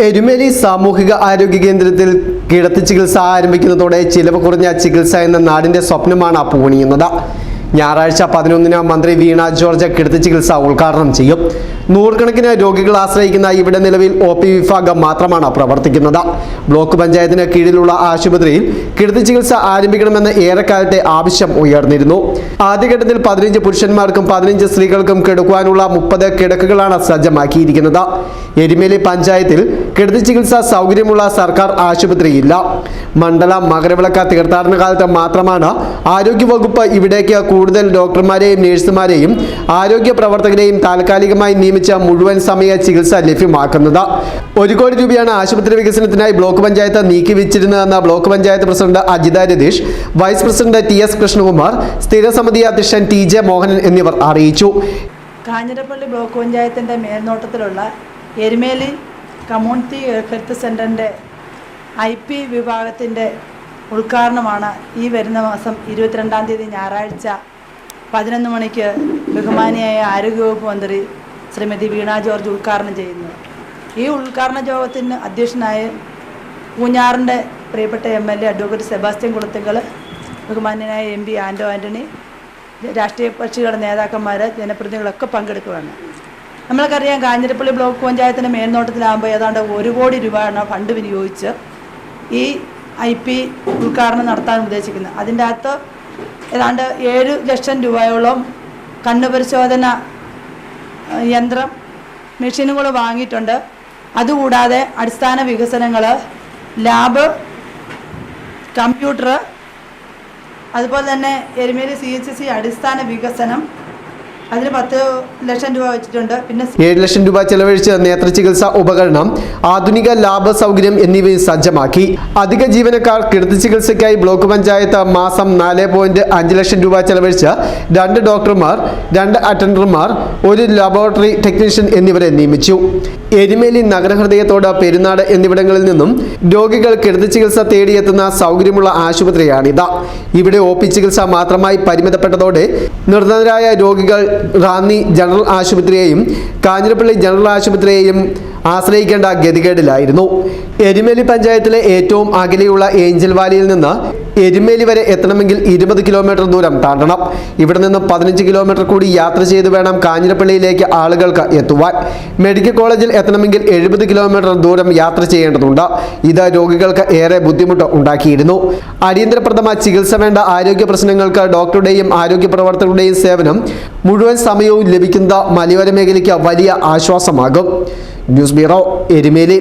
എരുമേലി സാമൂഹിക ആരോഗ്യ കേന്ദ്രത്തിൽ കിടത്തി ചികിത്സ ആരംഭിക്കുന്നതോടെ ചിലവ് കുറഞ്ഞ ചികിത്സ എന്ന നാടിന്റെ സ്വപ്നമാണ് പൂണിയുന്നത് ഞായറാഴ്ച പതിനൊന്നിന് മന്ത്രി വീണ ജോർജ് കിടത്തി ചികിത്സ ഉദ്ഘാടനം ചെയ്യും. നൂറുകണക്കിന് രോഗികൾ ആശ്രയിക്കുന്ന ഇവിടെ നിലവിൽ ഒ പി വിഭാഗം മാത്രമാണ് പ്രവർത്തിക്കുന്നത്. ബ്ലോക്ക് പഞ്ചായത്തിന് കീഴിലുള്ള ആശുപത്രിയിൽ കിടത്തി ചികിത്സ ആരംഭിക്കണമെന്ന് ഏറെക്കാലത്തെ ആവശ്യം ഉയർന്നിരുന്നു. ആദ്യഘട്ടത്തിൽ പതിനഞ്ച് പുരുഷന്മാർക്കും പതിനഞ്ച് സ്ത്രീകൾക്കും കിടക്കുവാനുള്ള മുപ്പത് കിടക്കുകളാണ് സജ്ജമാക്കിയിരിക്കുന്നത്. എരുമേലി പഞ്ചായത്തിൽ കിടത്തി ചികിത്സ സൗകര്യമുള്ള സർക്കാർ ആശുപത്രിയില്ല. മണ്ഡല മകരവിളക്ക തീർത്ഥാടന കാലത്ത് മാത്രമാണ് ആരോഗ്യവകുപ്പ് ഇവിടേക്ക് കൂടുതൽ ഡോക്ടർമാരെയും നഴ്സുമാരെയും ആരോഗ്യ പ്രവർത്തകരെയും താൽക്കാലികമായി നിയമിച്ച മുഴുവൻ സമയ ചികിത്സ ലഭ്യമാക്കുന്നത്. ഒരു കോടി രൂപയാണ് ആശുപത്രി വികസനത്തിനായി ബ്ലോക്ക് പഞ്ചായത്ത് നീക്കി നീക്കിവെച്ചിരുന്നതെന്ന് block panchayat president Ajitha Ratheesh vice president T S Krishnakumar സ്ഥിരസമിതി അധ്യക്ഷൻ ടി ജെ മോഹനൻ എന്നിവർ അറിയിച്ചു. കാഞ്ഞിരപ്പള്ളി ബ്ലോക്ക് പഞ്ചായത്തിന്റെ മേൽനോട്ടത്തിലുള്ള എരുമേലി കമ്മ്യൂണിറ്റി ഹെൽത്ത് സെന്ററിന്റെ ഐ പി വിഭാഗത്തിന്റെ ഉദ്ഘാടനമാണ് ഈ വരുന്ന മാസം ഇരുപത്തിരണ്ടാം തീയതി ഞായറാഴ്ച പതിനൊന്ന് മണിക്ക് ബഹുമാനിയായ ആരോഗ്യവകുപ്പ് മന്ത്രി ശ്രീമതി വീണ ജോർജ് ഉദ്ഘാടനം ചെയ്യുന്നത് ഈ ഉദ്ഘാടന യോഗത്തിന് അധ്യക്ഷനായ പൂഞ്ഞാറിന്റെ പ്രിയപ്പെട്ട M L A advocate Sebastian Kulathunkal ബഹുമാന്യനായ എം പി ആന്റോ ആന്റണി രാഷ്ട്രീയ കക്ഷികളുടെ നേതാക്കന്മാർ ജനപ്രതിനിധികളൊക്കെ പങ്കെടുക്കുകയാണ് നമ്മൾക്കറിയാം കാഞ്ഞിരപ്പള്ളി ബ്ലോക്ക് പഞ്ചായത്തിന്റെ മേൽനോട്ടത്തിലാകുമ്പോൾ ഏതാണ്ട് ഒരു കോടി രൂപയാണ് ഫണ്ട് വിനിയോഗിച്ച് ഈ ഐ പി ഉദ്ഘാടനം നടത്താൻ ഉദ്ദേശിക്കുന്നത്. അതിന്റെ അകത്ത് ഏതാണ്ട് ഏഴ് ലക്ഷം രൂപയോളം കണ്ണു പരിശോധന യന്ത്രം മെഷീനുകൾ വാങ്ങിയിട്ടുണ്ട്. അതുകൂടാതെ അടിസ്ഥാന വികസനങ്ങൾ ലാബ് കമ്പ്യൂട്ടർ അതുപോലെ തന്നെ എരുമേലി സി അടിസ്ഥാന വികസനം ലക്ഷം രൂപ വെച്ചിട്ടുണ്ട്. പിന്നെ ഏഴ് ലക്ഷം രൂപ ചെലവഴിച്ച് നേത്ര ചികിത്സാ ഉപകരണം ആധുനിക ലാഭ സൗകര്യം എന്നിവയും സജ്ജമാക്കി. അധിക ജീവനക്കാർ കിടത്തി ചികിത്സയ്ക്കായി ബ്ലോക്ക് പഞ്ചായത്ത് മാസം നാല് പോയിന്റ് അഞ്ച് ലക്ഷം രൂപ ചെലവഴിച്ച് രണ്ട് ഡോക്ടർമാർ രണ്ട് അറ്റൻഡർമാർ ഒരു ലബോറട്ടറി ടെക്നീഷ്യൻ എന്നിവരെ നിയമിച്ചു. എരുമേലി നഗരഹൃദയത്തോട് പെരുന്നാട് എന്നിവിടങ്ങളിൽ നിന്നും രോഗികൾ കിടത്തി ചികിത്സ തേടിയെത്തുന്ന സൗകര്യമുള്ള ആശുപത്രിയാണിത്. ഇവിടെ ഒ പി ചികിത്സ മാത്രമായി പരിമിതപ്പെട്ടതോടെ നിർധനരായ രോഗികൾ റാന്നി ജനറൽ ആശുപത്രിയെയും കാഞ്ഞിരപ്പള്ളി ജനറൽ ആശുപത്രിയെയും ആശ്രയിക്കേണ്ട ഗതികേടിലായിരുന്നു. എരുമേലി പഞ്ചായത്തിലെ ഏറ്റവും അകലെയുള്ള ഏഞ്ചൽ വാലിയിൽ നിന്ന് എരുമേലി വരെ എത്തണമെങ്കിൽ ഇരുപത് കിലോമീറ്റർ ദൂരം താണ്ടണം ഇവിടെ നിന്ന് പതിനഞ്ച് കിലോമീറ്റർ കൂടി യാത്ര ചെയ്ത് വേണം കാഞ്ഞിരപ്പള്ളിയിലേക്ക് ആളുകൾക്ക് എത്തുവാൻ. മെഡിക്കൽ കോളേജിൽ എത്തണമെങ്കിൽ എഴുപത് കിലോമീറ്റർ ദൂരം യാത്ര ചെയ്യേണ്ടതുണ്ട്. ഇത് രോഗികൾക്ക് ഏറെ ബുദ്ധിമുട്ട് ഉണ്ടാക്കിയിരുന്നു. അടിയന്തരപ്രഥമ ചികിത്സ വേണ്ട ആരോഗ്യ പ്രശ്നങ്ങൾക്ക് ഡോക്ടറുടെയും ആരോഗ്യ പ്രവർത്തകരുടെയും സേവനം മുഴുവൻ സമയവും ലഭിക്കുന്ന മലയോര മേഖലയ്ക്ക് വലിയ ആശ്വാസമാകും. News bureau Erumeli.